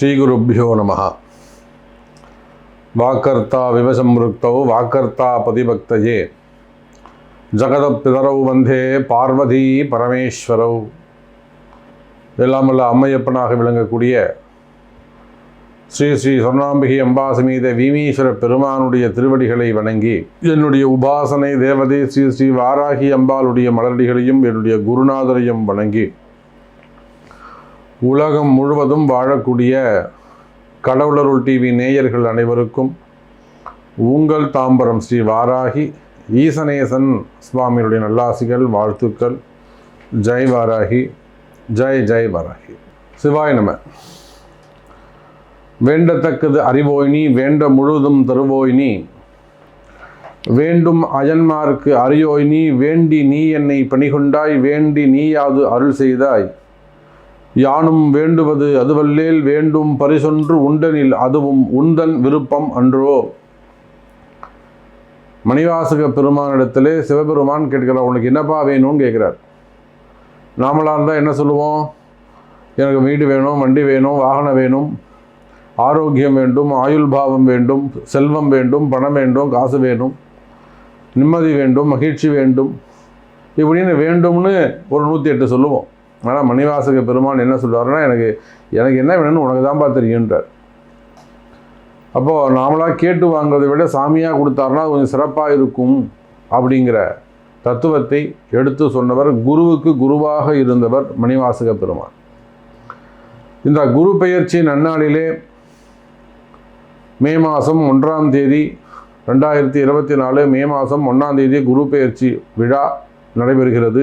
ஸ்ரீகுருப்பியோ நம. வாக்கர்த்தா விவசம்ருக்தௌ வாக்கர்த்தா பதிபக்தயே. ஜகதப்பிதரௌ வந்தே பார்வதி பரமேஸ்வரௌ. எல்லாம் அம்மையப்பனாக விளங்கக்கூடிய ஸ்ரீ ஸ்ரீ சொர்ணாம்பிகை அம்பாசமீத வீமீஸ்வர பெருமானுடைய திருவடிகளை வணங்கி என்னுடைய உபாசனை தேவதை ஸ்ரீ ஸ்ரீ வாராகி அம்பாளுடைய மலரடிகளையும் என்னுடைய குருநாதரையும் வணங்கி உலகம் முழுவதும் வாழக்கூடிய கடவுளருள் டிவி நேயர்கள் அனைவருக்கும் உங்கள் தாம்பரம் ஸ்ரீ வாராகி ஈசனேசன் சுவாமியுடைய நல்லாசிகள் வாழ்த்துக்கள். ஜெய் வாராகி ஜெய் ஜெய் வாராகி. சிவாய் நம. வேண்டத்தக்கது அறிவோய்னி வேண்ட முழுதும் தருவோய்னி. வேண்டும் அயன்மார்க்கு அறியோய்னி வேண்டி நீ என்னை பணிகொண்டாய் வேண்டி நீயாது அருள் செய்தாய். யானும் வேண்டுவது அதுவல்லேல் வேண்டும் பரிசொன்று உண்டனில் அதுவும் உந்தன் விருப்பம் அன்றோ. மணிவாசக பெருமானிடத்திலே சிவபெருமான் கேட்கிறார் உனக்கு என்னப்பா வேணும்னு கேட்குறார். நாமளாக இருந்தால் என்ன சொல்லுவோம்? எனக்கு வீடு வேணும் வண்டி வேணும் வாகனம் வேணும் ஆரோக்கியம் வேண்டும் ஆயுள் பாவம் வேண்டும் செல்வம் வேண்டும் பணம் வேண்டும் காசு வேணும் நிம்மதி வேண்டும் மகிழ்ச்சி வேண்டும். இப்படின்னு வேண்டும்னு ஒரு நூற்றி எட்டு சொல்லுவோம். ஆனால் மணிவாசக பெருமான் என்ன சொல்றாருன்னா எனக்கு எனக்கு என்ன வேணும்னு உனக்கு தான்ப்பா தெரியுன்றார் அப்போது நாமளாக கேட்டு வாங்குறதை விட சாமியாக கொடுத்தாருன்னா அது கொஞ்சம் சிறப்பாக இருக்கும் அப்படிங்கிற தத்துவத்தை எடுத்து சொன்னவர் குருவுக்கு குருவாக இருந்தவர் மணிவாசக பெருமான். இந்த குரு பெயர்ச்சி நன்னாளிலே மே மாதம் ஒன்றாம் தேதி ரெண்டாயிரத்தி இருபத்தி நாலு மே மாதம் ஒன்றாம் தேதி குரு பெயர்ச்சி விழா நடைபெறுகிறது.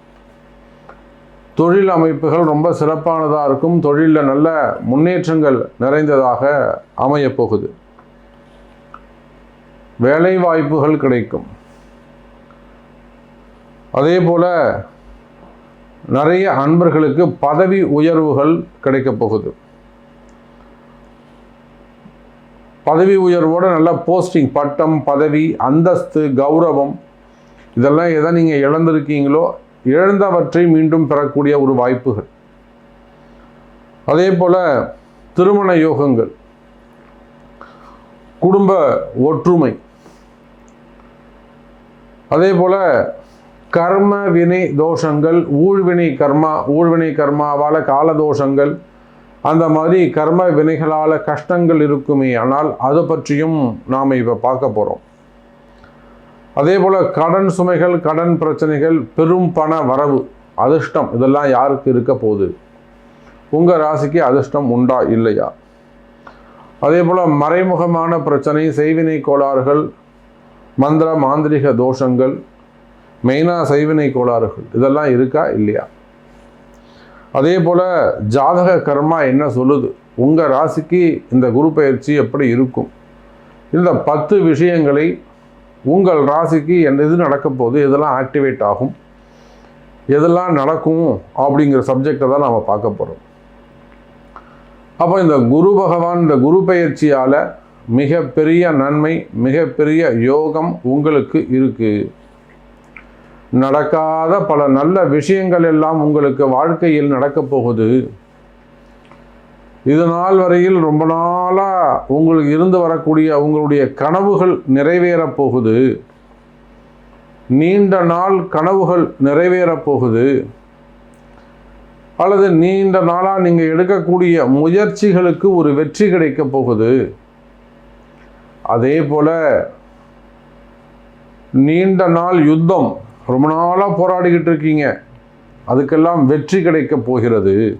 தொழில் அமைப்புகள் ரொம்ப சிறப்பானதாக இருக்கும். தொழிலில் நல்ல முன்னேற்றங்கள் நிறைந்ததாக அமையப் போகுது வேலை வாய்ப்புகள் கிடைக்கும். அதே போல் நிறைய அன்பர்களுக்கு பதவி உயர்வுகள் கிடைக்கப் போகுது. பதவி உயர்வோடு நல்ல போஸ்டிங் பட்டம் பதவி அந்தஸ்து கௌரவம் இதெல்லாம் எதை நீங்கள் இழந்திருக்கீங்களோ இழந்தவற்றை மீண்டும் பெறக்கூடிய ஒரு வாய்ப்புகள். அதே போல் திருமண யோகங்கள் குடும்ப ஒற்றுமை அதே போல் கர்ம வினை தோஷங்கள் ஊழ்வினை கர்மா ஊழ்வினை கர்மாவால் கால தோஷங்கள் அந்த மாதிரி கர்ம வினைகளால் கஷ்டங்கள் இருக்குமே ஆனால் அது பற்றியும் நாம் இப்போ பார்க்க போகிறோம் அதே போல் கடன் சுமைகள் கடன் பிரச்சனைகள் பெரும் பண வரவு அதிர்ஷ்டம் இதெல்லாம் யாருக்கு இருக்க போகுது? உங்கள் ராசிக்கு அதிர்ஷ்டம் உண்டா இல்லையா? அதே போல் மறைமுகமான பிரச்சனை செய்வினை கோளாறுகள் மந்திர மாந்திரிக தோஷங்கள் மெயினாக செய்வினை கோளாறுகள் இதெல்லாம் இருக்கா இல்லையா? அதே போல் ஜாதக கர்மா என்ன சொல்லுது? உங்கள் ராசிக்கு இந்த குரு பயிற்சி எப்படி இருக்கும்? இந்த பத்து விஷயங்களை உங்கள் ராசிக்கு என்ன இது நடக்க போகுது எதெல்லாம் ஆக்டிவேட் ஆகும் எதெல்லாம் நடக்கும் அப்படிங்கிற சப்ஜெக்டை தான் நாம் பார்க்க போகிறோம் அப்போ இந்த குரு பகவான் இந்த குரு பயிற்சியால் மிகப்பெரிய நன்மை மிகப்பெரிய யோகம் உங்களுக்கு இருக்குது நடக்காத பல நல்ல விஷயங்கள் எல்லாம் உங்களுக்கு வாழ்க்கையில் நடக்கப் போகுது. இது நாள் வரையில் ரொம்ப நாளாக உங்களுக்கு இருந்து வரக்கூடிய உங்களுடைய கனவுகள் நிறைவேறப் போகுது. நீண்ட நாள் கனவுகள் நிறைவேறப் போகுது. அல்லது நீண்ட நாளாக நீங்கள் எடுக்கக்கூடிய முயற்சிகளுக்கு ஒரு வெற்றி கிடைக்கப் போகுது. அதே போல் நீண்ட நாள் யுத்தம் ரொம்ப நாளாக போராடிக்கிட்டு இருக்கீங்க. அதுக்கெல்லாம் வெற்றி கிடைக்கப் போகிறது.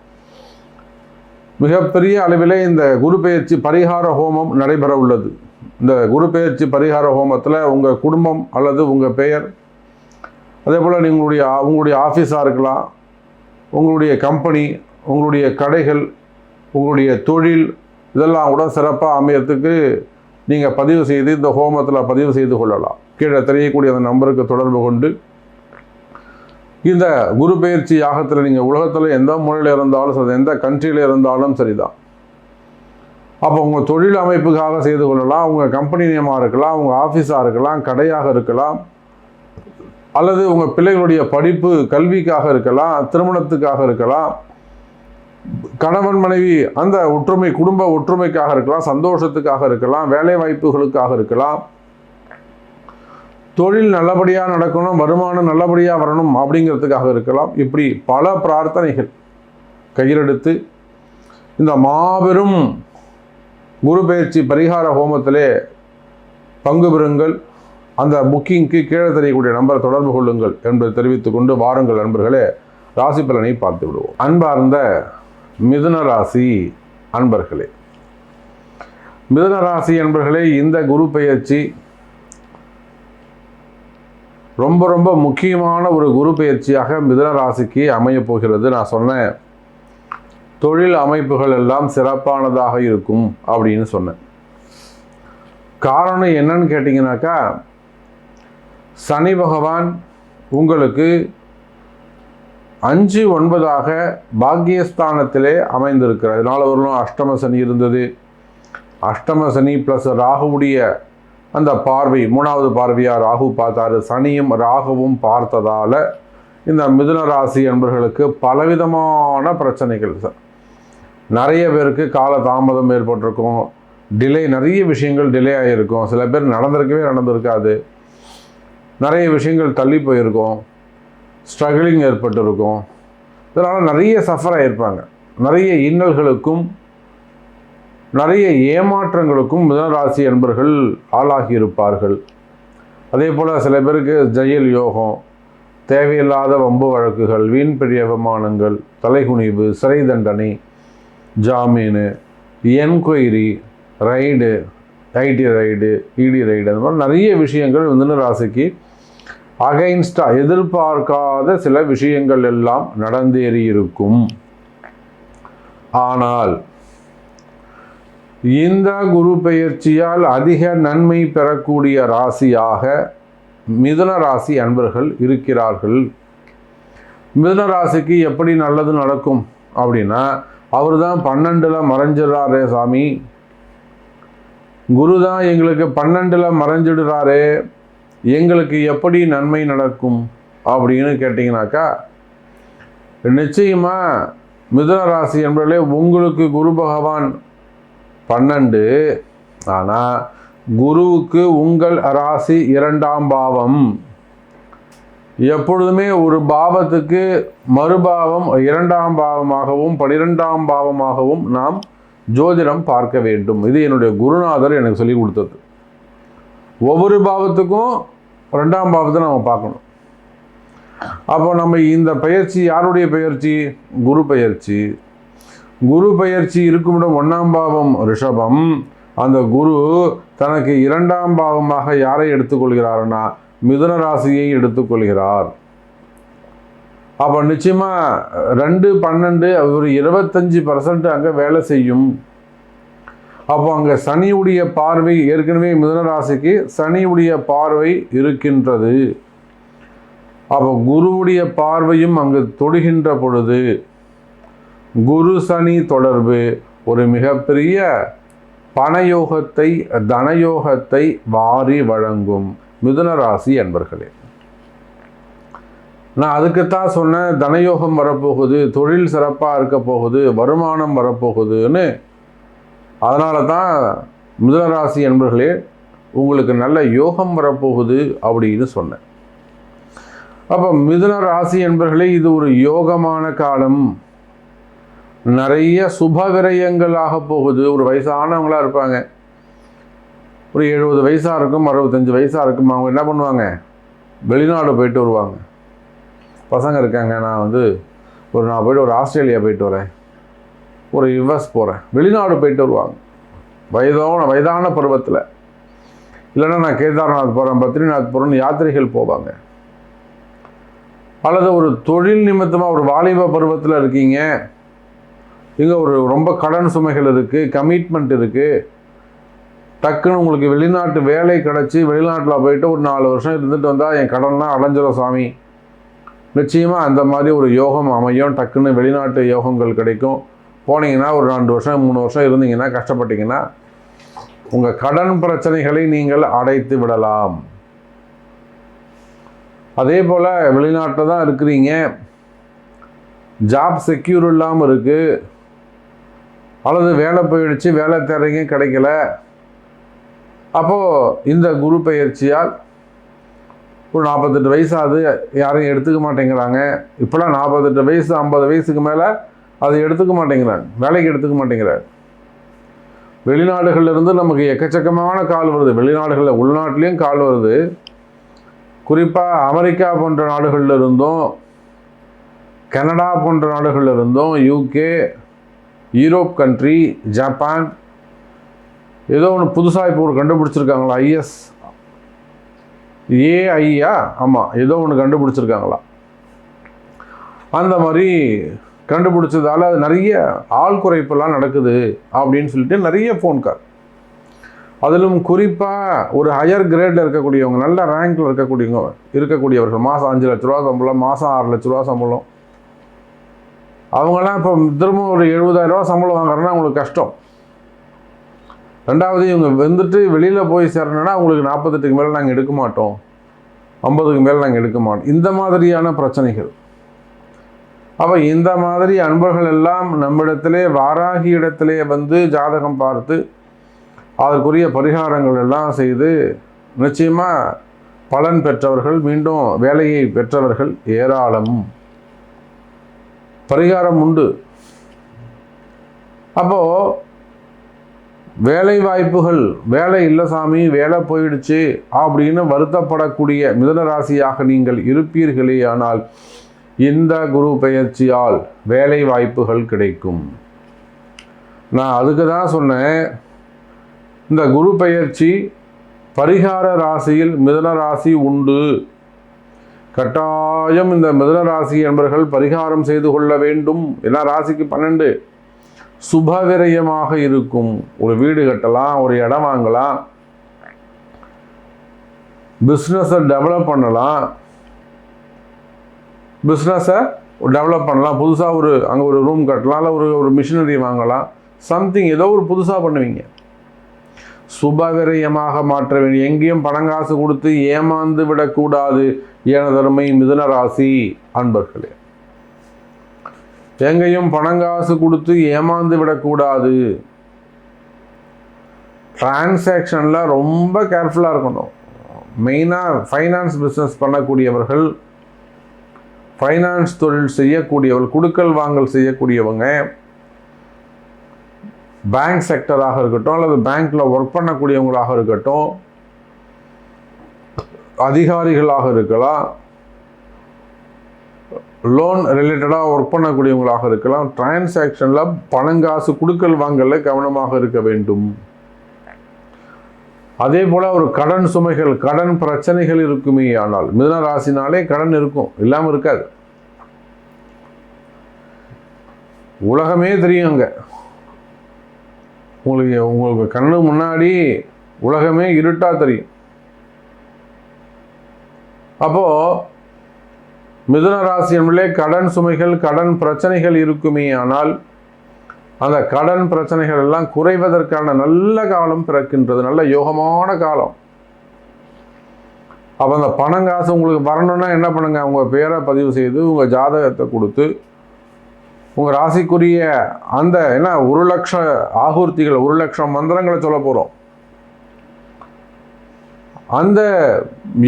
மிகப்பெரிய அளவில் இந்த குரு பெயர்ச்சி பரிகார ஹோமம் நடைபெற உள்ளது. இந்த குரு பெயர்ச்சி பரிகார ஹோமத்தில் உங்கள் குடும்பம் அல்லது உங்கள் பெயர் அதே போல் நீங்களுடைய உங்களுடைய ஆஃபீஸாக இருக்கலாம் உங்களுடைய கம்பெனி உங்களுடைய கடைகள் உங்களுடைய தொழில் இதெல்லாம் கூட சிறப்பாக அமையறதுக்கு நீங்கள் பதிவு செய்து இந்த ஹோமத்தில் பதிவு செய்து கொள்ளலாம். கீழே தெரியக்கூடிய அந்த நம்பருக்கு தொடர்பு கொண்டு இந்த குரு பயிற்சி யாகத்தில் நீங்கள் உலகத்தில் எந்த மூலையில் இருந்தாலும் சரி எந்த கண்ட்ரியில் இருந்தாலும் சரிதான். அப்போ உங்கள் தொழில் அமைப்புக்காக செய்து கொள்ளலாம் உங்கள் கம்பெனி நியமாக இருக்கலாம் உங்கள் ஆஃபீஸாக இருக்கலாம் கடையாக இருக்கலாம் அல்லது உங்கள் பிள்ளைகளுடைய படிப்பு கல்விக்காக இருக்கலாம் திருமணத்துக்காக இருக்கலாம் கணவன் மனைவி அந்த ஒற்றுமை குடும்ப ஒற்றுமைக்காக இருக்கலாம் சந்தோஷத்துக்காக இருக்கலாம் வேலை வாய்ப்புகளுக்காக இருக்கலாம் தொழில் நல்லபடியாக நடக்கணும் வருமானம் நல்லபடியாக வரணும் அப்படிங்கிறதுக்காக இருக்கலாம். இப்படி பல பிரார்த்தனைகள் கையிலெடுத்து இந்த மாபெரும் குரு பயிற்சி பரிகார ஹோமத்திலே பங்கு பெறுங்கள். அந்த புக்கிங்க்கு கீழே தெரியக்கூடிய நம்பரை தொடர்பு கொள்ளுங்கள் என்பதை தெரிவித்துக் கொண்டு வாருங்கள் நண்பர்களே. ராசி பலனை பார்த்து விடுவோம். அன்பார்ந்த மிதுன ராசி அன்பர்களே. மிதுன ராசி அன்பர்களே இந்த குரு பெயர்ச்சி ரொம்ப ரொம்ப முக்கியமான ஒரு குரு பயிற்சியாக மிதுன ராசிக்கு அமைய போகிறது. நான் சொன்னேன். தொழில் அமைப்புகள் எல்லாம் சிறப்பானதாக இருக்கும் அப்படின்னு சொன்னேன். காரணம் என்னன்னு கேட்டிங்கனாக்கா சனி பகவான் உங்களுக்கு அஞ்சு ஒன்பதாக பாக்கியஸ்தானத்திலே அமைந்திருக்கிறார். இதனால் ஒரு அஷ்டம சனி இருந்தது. அஷ்டம சனி ப்ளஸ் ராகுவுடைய அந்த பார்வை மூணாவது பார்வையாக ராகு பார்த்தாரு. சனியும் ராகுவும் பார்த்ததால் இந்த மிதுன ராசி என்பர்களுக்கு பலவிதமான பிரச்சனைகள் சார். நிறைய பேருக்கு கால தாமதம் ஏற்பட்டிருக்கும். டிலே நிறைய விஷயங்கள் டிலே ஆகியிருக்கும் சில பேர் நடந்திருக்கவே நடந்திருக்காது. நிறைய விஷயங்கள் தள்ளி போயிருக்கும். ஸ்ட்ரகிளிங் ஏற்பட்டிருக்கும். இதனால் நிறைய சஃபர் ஆகியிருப்பாங்க நிறைய இன்னல்களுக்கும் நிறைய ஏமாற்றங்களுக்கும் மிதனராசி என்பர்கள் ஆளாகி இருப்பார்கள் அதே போல் சில பேருக்கு ஜெயல் யோகம் தேவையில்லாத வம்பு வழக்குகள் வீண் பெரிய அவமானங்கள் தலைகுனிவு சிறை தண்டனை ஜாமீனு enquiry raid IT raid ED raid அந்த மாதிரி நிறைய விஷயங்கள் மிதுன ராசிக்கு அகைன்ஸ்டாக எதிர்பார்க்காத சில விஷயங்கள் எல்லாம் நடந்தேறி இருக்கும் ஆனால் இந்த குரு பெயர்ச்சியால் அதிக நன்மை பெறக்கூடிய ராசியாக மிதுன ராசி அன்பர்கள் இருக்கிறார்கள். மிதுன ராசிக்கு எப்படி நல்லது நடக்கும் அப்படின்னா அவர் தான் பன்னெண்டில் மறைஞ்சிடுறாரே சாமி. குரு தான் எங்களுக்கு பன்னெண்டில் மறைஞ்சிடுறாரே. எங்களுக்கு எப்படி நன்மை நடக்கும் அப்படின்னு கேட்டிங்கனாக்கா நிச்சயமாக மிதுன ராசி என்பதிலே உங்களுக்கு குரு பகவான் பன்னெண்டு. ஆனால் குருவுக்கு உங்கள் ராசி இரண்டாம் பாவம். எப்பொழுதுமே ஒரு பாவத்துக்கு மறுபாவம் இரண்டாம் பாவமாகவும் பனிரெண்டாம் பாவமாகவும் நாம் ஜோதிடம் பார்க்க வேண்டும். இது என்னுடைய குருநாதர் எனக்கு சொல்லி கொடுத்தது. ஒவ்வொரு பாவத்துக்கும் ரெண்டாம் பாவத்தை நம்ம பார்க்கணும். அப்போ நம்ம இந்த பயிற்சி யாருடைய பயிற்சி? குரு பயிற்சி. குரு பயிற்சி இருக்குமிடம் ஒன்றாம் பாவம் ரிஷபம். அந்த குரு தனக்கு இரண்டாம் பாவமாக யாரை எடுத்துக்கொள்கிறார்னா மிதுன ராசியை எடுத்துக்கொள்கிறார். அப்போ நிச்சயமாக ரெண்டு பன்னெண்டு ஒரு இருபத்தஞ்சி பர்சன்ட் அங்கே வேலை செய்யும். அப்போ அங்கே சனியுடைய பார்வை ஏற்கனவே மிதுன ராசிக்கு சனியுடைய பார்வை இருக்கின்றது. அப்போ குருவுடைய பார்வையும் அங்கு தொடுகின்ற பொழுது குரு சனி தொடர்பு ஒரு மிகப்பெரிய பணயோகத்தை தனயோகத்தை வாரி வழங்கும் மிதுன ராசி என்பர்களே நான் அதுக்குத்தான் சொன்னேன் தனயோகம் வரப்போகுது தொழில் சிறப்பாக இருக்க போகுது வருமானம் வரப்போகுதுன்னு. அதனால தான் மிதுனராசி என்பர்களே உங்களுக்கு நல்ல யோகம் வரப்போகுது அப்படின்னு சொன்னேன். அப்போ மிதுன ராசி என்பர்களே இது ஒரு யோகமான காலம். நிறைய சுப விரயங்கள் ஆக போகுது. ஒரு வயசானவங்களாக இருப்பாங்க. ஒரு எழுபது வயசாக இருக்கும் அறுபத்தஞ்சு வயசாக இருக்கும் அவங்க என்ன பண்ணுவாங்க? வெளிநாடு போயிட்டு வருவாங்க. பசங்க இருக்காங்க நான் வந்து ஒரு நான் போயிட்டு ஒரு ஆஸ்திரேலியா போயிட்டு வரேன். ஒரு யுஎஸ் போகிறேன் வெளிநாடு போயிட்டு வருவாங்க. வயதான வயதான பருவத்தில். இல்லைன்னா நான் கேதார்நாத் போகிறேன் பத்ரிநாத் போகிறேன்னு யாத்திரைகள் போவாங்க. அல்லது ஒரு தொழில் நிமித்தமாக ஒரு வாலிப பருவத்தில் இருக்கீங்க. இங்கே ஒரு ரொம்ப கடன் சுமைகள் இருக்குது கமிட்மெண்ட் இருக்குது டக்குன்னு உங்களுக்கு வெளிநாட்டு வேலை கிடச்சி வெளிநாட்டில் போயிட்டு ஒரு நாலு வருஷம் இருந்துட்டு வந்தால் என் கடன்லாம் அடைஞ்சிடும் சாமி. நிச்சயமாக அந்த மாதிரி ஒரு யோகம் அமையும். டக்குன்னு வெளிநாட்டு யோகங்கள் கிடைக்கும். போனீங்கன்னா ஒரு ரெண்டு வருஷம் மூணு வருஷம் இருந்தீங்கன்னா கஷ்டப்பட்டீங்கன்னா உங்கள் கடன் பிரச்சனைகளை நீங்கள் அடைத்து விடலாம். அதே போல் வெளிநாட்டில் தான் இருக்கிறீங்க. ஜாப் செக்யூர் இல்லாமல் இருக்குது அல்லது வேலை போயிடுச்சு வேலை தேடுறீங்க கிடைக்கல. அப்போது இந்த குரு பயிற்சியால் ஒரு நாற்பத்தெட்டு வயசாகுது யாரையும் எடுத்துக்க மாட்டேங்கிறாங்க. இப்போலாம் நாற்பத்தெட்டு வயசு ஐம்பது வயசுக்கு மேலே அதை எடுத்துக்க மாட்டேங்கிறாங்க வேலைக்கு எடுத்துக்க மாட்டேங்கிறாங்க. வெளிநாடுகள்லேருந்து நமக்கு எக்கச்சக்கமான கால் வருது. வெளிநாடுகளில் உள்நாட்டிலையும் கால் வருது. குறிப்பாக அமெரிக்கா போன்ற நாடுகளில் இருந்தும் கனடா போன்ற நாடுகளில் இருந்தும் யூகே யூரோப் கண்ட்ரி ஜப்பான் ஏதோ ஒன்று புதுசாக இப்போ ஒரு கண்டுபிடிச்சிருக்காங்களா ஐஎஸ் ஏஐயா ஆமாம் ஏதோ ஒன்று கண்டுபிடிச்சிருக்காங்களா. அந்த மாதிரி கண்டுபிடிச்சதால அது நிறைய ஆள் குறைப்பெல்லாம் நடக்குது அப்படின்னு சொல்லிட்டு நிறைய ஃபோன் கால் அதிலும் குறிப்பாக ஒரு ஹையர் கிரேடில் இருக்கக்கூடியவங்க நல்ல ரேங்க்கில் இருக்கக்கூடியவங்க இருக்கக்கூடியவர்கள் மாதம் அஞ்சு லட்ச ரூபா சம்பளம் மாதம் ஆறு லட்ச ரூபா சம்பளம். அவங்கெல்லாம் இப்போ திரும்ப ஒரு எழுபதாயிரம் ரூபா சம்பளம் வாங்குறதுனா அவங்களுக்கு கஷ்டம். ரெண்டாவது இவங்க வந்துட்டு வெளியில் போய் சேரணுன்னா அவங்களுக்கு நாற்பத்தெட்டுக்கு மேலே நாங்கள் எடுக்க மாட்டோம். ஐம்பதுக்கு மேலே நாங்கள் எடுக்க மாட்டோம். இந்த மாதிரியான பிரச்சனைகள். அப்போ இந்த மாதிரி அன்பர்கள் எல்லாம் நம்மிடத்திலே வாராகி இடத்திலே வந்து ஜாதகம் பார்த்து அதற்குரிய பரிகாரங்கள் எல்லாம் செய்து நிச்சயமாக பலன் பெற்றவர்கள் மீண்டும் வேலையை பெற்றவர்கள் ஏராளம். பரிகாரம் உண்டு. அப்போது வேலை வாய்ப்புகள் வேலை இல்லை சாமி வேலை போயிடுச்சு அப்படின்னு வருத்தப்படக்கூடிய மிதனராசியாக நீங்கள் இருப்பீர்களே ஆனால் இந்த குரு பயிற்சியால் வேலை வாய்ப்புகள் கிடைக்கும். நான் அதுக்கு தான் சொன்னேன். இந்த குரு பயிற்சி பரிகார ராசியில் மிதன ராசி உண்டு. கட்டாயம் இந்த மிதன ராசி என்பவர்கள் பரிகாரம் செய்து கொள்ள வேண்டும். எல்லா ராசிக்கு பன்னெண்டு. சுபவிரயமாக இருக்கும். ஒரு வீடு கட்டலாம் ஒரு இடம் வாங்கலாம். பிஸ்னஸை டெவலப் பண்ணலாம். பிஸ்னஸை டெவலப் பண்ணலாம். புதுசாக ஒரு அங்கே ஒரு ரூம் கட்டலாம் இல்லை ஒரு ஒரு மிஷினரி வாங்கலாம். சம்திங் ஏதோ ஒரு புதுசாக பண்ணுவீங்க. சுபவிரயமாக மாற்ற வேண்டும். எங்கேயும் பணங்காசு கொடுத்து ஏமாந்து விடக்கூடாது எனதருமை மிதுன ராசி அன்பர்களே. எங்கேயும் பணங்காசு கொடுத்து ஏமாந்து விடக்கூடாது. டிரான்சாக்ஷனில் ரொம்ப கேர்ஃபுல்லாக இருக்கணும். மெயினாக ஃபைனான்ஸ் பிஸ்னஸ் பண்ணக்கூடியவர்கள் ஃபைனான்ஸ் தொழில் செய்யக்கூடியவர்கள் குடுக்கல் வாங்கல் செய்யக்கூடியவங்க பேங்க் செக்டராக இருக்கட்டும் அல்லது பேங்க்கில் ஒர்க் பண்ணக்கூடியவங்களாக இருக்கட்டும் அதிகாரிகளாக இருக்கலாம் லோன் ரிலேட்டடாக ஒர்க் பண்ணக்கூடியவங்களாக இருக்கலாம் டிரான்சாக்ஷனில் பணங்காசு கொடுக்கல் வாங்கல கவனமாக இருக்க வேண்டும். அதே போல் ஒரு கடன் சுமைகள் கடன் பிரச்சனைகள் இருக்குமே ஆனால் மிதன ராசினாலே கடன் இருக்கும் இல்லாமல் இருக்காது. உலகமே தெரியும் அங்கே. உங்களுக்கு உங்களுக்கு கண்ணு முன்னாடி உலகமே இருட்டாக தெரியும். அப்போது மிதுன ராசி என்பதிலே கடன் சுமைகள் கடன் பிரச்சனைகள் இருக்குமே ஆனால் அந்த கடன் பிரச்சனைகள் எல்லாம் குறைவதற்கான நல்ல காலம் பிறக்கின்றது. நல்ல யோகமான காலம். அப்போ அந்த பணம் காசு உங்களுக்கு வரணும்னா என்ன பண்ணுங்க? உங்கள் பேரை பதிவு செய்து உங்கள் ஜாதகத்தை கொடுத்து உங்கள் ராசிக்குரிய அந்த என்ன ஒரு லட்சம் ஆகூர்த்திகள் ஒரு லட்சம் மந்திரங்களை சொல்ல போகிறோம் அந்த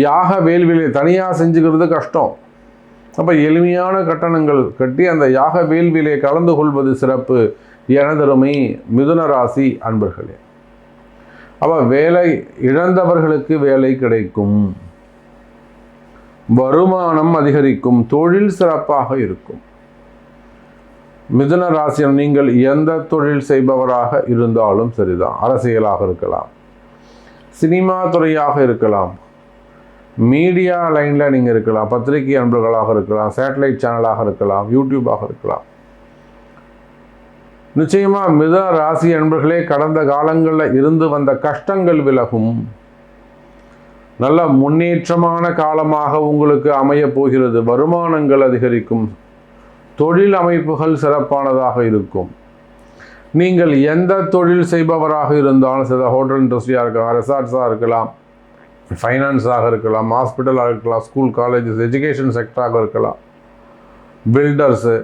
யாக வேள்வியை தனியாக செஞ்சுக்கிறது கஷ்டம். அப்போ எளிமையான கட்டணங்கள் கட்டி அந்த யாக வேள்வியிலே கலந்து கொள்வது சிறப்பு. எனதருமை மிதுன ராசி அன்பர்களே. அப்போ வேலை இழந்தவர்களுக்கு வேலை கிடைக்கும். வருமானம் அதிகரிக்கும். தொழில் சிறப்பாக இருக்கும். மிதுன ராசியில் நீங்கள் எந்த தொழில் செய்பவராக இருந்தாலும் சரிதான். அரசியலாக இருக்கலாம். சினிமா துறையாக இருக்கலாம். மீடியா லைனில் நீங்கள் இருக்கலாம். பத்திரிகை அன்பர்களாக இருக்கலாம். சேட்டலைட் சேனலாக இருக்கலாம். யூடியூபாக இருக்கலாம். நிச்சயமாக மிதுன ராசி அன்பர்களே கடந்த காலங்களில் இருந்து வந்த கஷ்டங்கள் விலகும். நல்ல முன்னேற்றமான காலமாக உங்களுக்கு அமையப் போகிறது. வருமானங்கள் அதிகரிக்கும். தொழில் அமைப்புகள் சிறப்பானதாக இருக்கும். நீங்கள் எந்த தொழில் செய்பவராக இருந்தாலும் சில ஹோட்டல் இண்டஸ்ட்ரியாக இருக்கலாம் ரெசார்ட்ஸாக இருக்கலாம் ஃபைனான்ஸாக இருக்கலாம் ஹாஸ்பிட்டலாக இருக்கலாம் ஸ்கூல் காலேஜஸ் எஜுகேஷன் செக்டராக இருக்கலாம். பில்டர்ஸு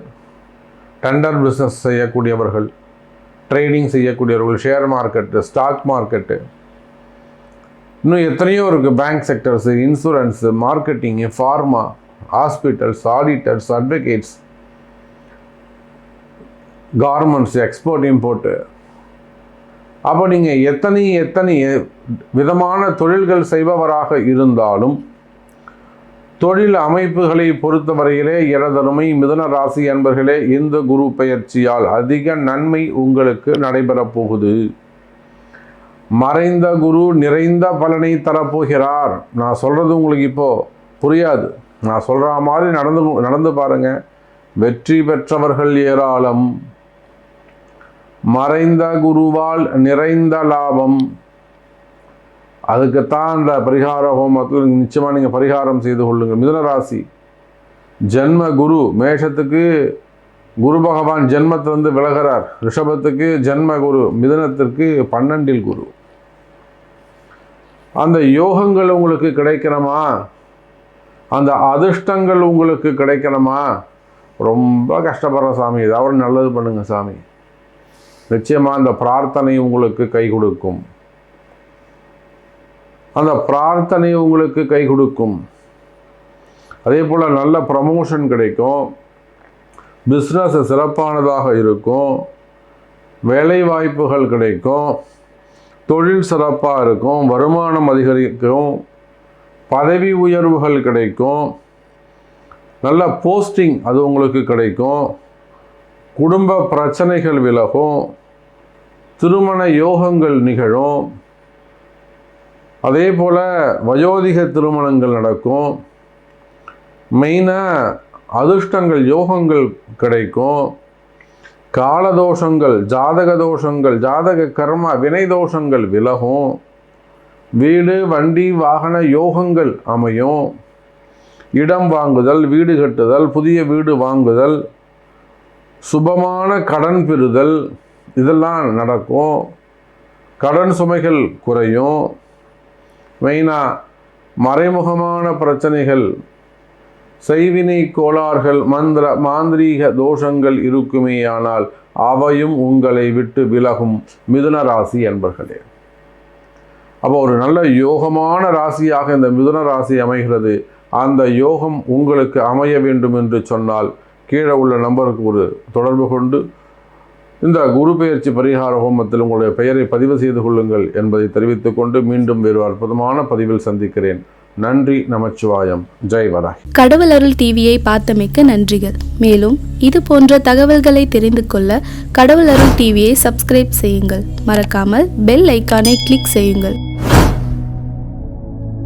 டெண்டர் பிஸ்னஸ் செய்யக்கூடியவர்கள் ட்ரேடிங் செய்யக்கூடியவர்கள் ஷேர் மார்க்கெட்டு ஸ்டாக் மார்க்கெட்டு இன்னும் எத்தனையோ இருக்குது bank sectors insurance marketing pharma hospitals auditors advocates garments export import அப்போ நீங்கள் எத்தனை எத்தனை விதமான தொழில்கள் செய்பவராக இருந்தாலும் தொழில் அமைப்புகளை பொறுத்தவரையிலே எனதருமை மிதுன ராசி என்பர்களே இந்த குரு பயிற்சியால் அதிக நன்மை உங்களுக்கு நடைபெறப் போகுது. மறைந்த குரு நிறைந்த பலனை தரப்போகிறார். நான் சொல்கிறது உங்களுக்கு இப்போது புரியாது. நான் சொல்கிற மாதிரி நடந்து நடந்து பாருங்கள் வெற்றி பெற்றவர்கள் ஏராளம். மறைந்த குருவால் நிறைந்த லாபம். அதுக்குத்தான் அந்த பரிகார ஹோமத்தில் நிச்சயமாக நீங்கள் பரிகாரம் செய்து கொள்ளுங்கள். மிதுனராசி ஜென்ம குரு மேஷத்துக்கு குரு பகவான் ஜென்மத்திலிருந்து விலகிறார். ரிஷபத்துக்கு ஜென்ம குரு மிதனத்திற்கு பன்னெண்டில் குரு. அந்த யோகங்கள் உங்களுக்கு கிடைக்கணுமா? அந்த அதிர்ஷ்டங்கள் உங்களுக்கு கிடைக்கணுமா? ரொம்ப கஷ்டப்படுற சாமி. ஏதாவது நல்லது பண்ணுங்கள் சாமி. நிச்சயமாக அந்த பிரார்த்தனை உங்களுக்கு கை கொடுக்கும். அந்த பிரார்த்தனை உங்களுக்கு கை கொடுக்கும். அதே போல் நல்ல ப்ரமோஷன் கிடைக்கும். பிஸ்னஸ் சிறப்பானதாக இருக்கும். வேலை வாய்ப்புகள் கிடைக்கும். தொழில் சிறப்பாக இருக்கும். வருமானம் அதிகரிக்கும். பதவி உயர்வுகள் கிடைக்கும். நல்ல போஸ்டிங் அது உங்களுக்கு கிடைக்கும். குடும்ப பிரச்சனைகள் விலகும். திருமண யோகங்கள் நிகழும். அதே போல் வயோதிக திருமணங்கள் நடக்கும். மெயினாக அதிர்ஷ்டங்கள் யோகங்கள் கிடைக்கும். காலதோஷங்கள் ஜாதக தோஷங்கள் ஜாதக கர்ம வினை தோஷங்கள் விலகும். வீடு வண்டி வாகன யோகங்கள் அமையும். இடம் வாங்குதல் வீடு கட்டுதல் புதிய வீடு வாங்குதல் சுபமான கடன் பெறுதல். இதெல்லாம் நடக்கும். கடன் சுமைகள் குறையும். மெயினாக மறைமுகமான பிரச்சனைகள். செய்வினை கோளாறுகள் மந்திர மாந்திரீக தோஷங்கள் இருக்குமேயானால் அவையும் உங்களை விட்டு விலகும் மிதுன ராசி என்பர்களே அப்போ ஒரு நல்ல யோகமான ராசியாக இந்த மிதுன ராசி அமைகிறது. அந்த யோகம் உங்களுக்கு அமைய வேண்டும் என்று சொன்னால் கீழே உள்ள நம்பருக்கு ஒரு தொடர்பு கொண்டு இந்த குரு பெயர்ச்சி பரிகார ஹோமத்தில் உங்களுடைய பெயரை பதிவு செய்து கொள்ளுங்கள் என்பதை தெரிவித்துக் கொண்டு மீண்டும் வேறு அற்புதமான பதிவில் சந்திக்கிறேன். நன்றி நமச்சிவாயம். ஜெய் வராய் கடவுள் அருள் டிவியை பார்த்தமைக்க நன்றிகள். மேலும் இது போன்ற தகவல்களை தெரிந்து கொள்ள கடவுள் அருள் டிவியை சப்ஸ்கிரைப் செய்யுங்கள். மறக்காமல் பெல் ஐக்கானை கிளிக் செய்யுங்கள்.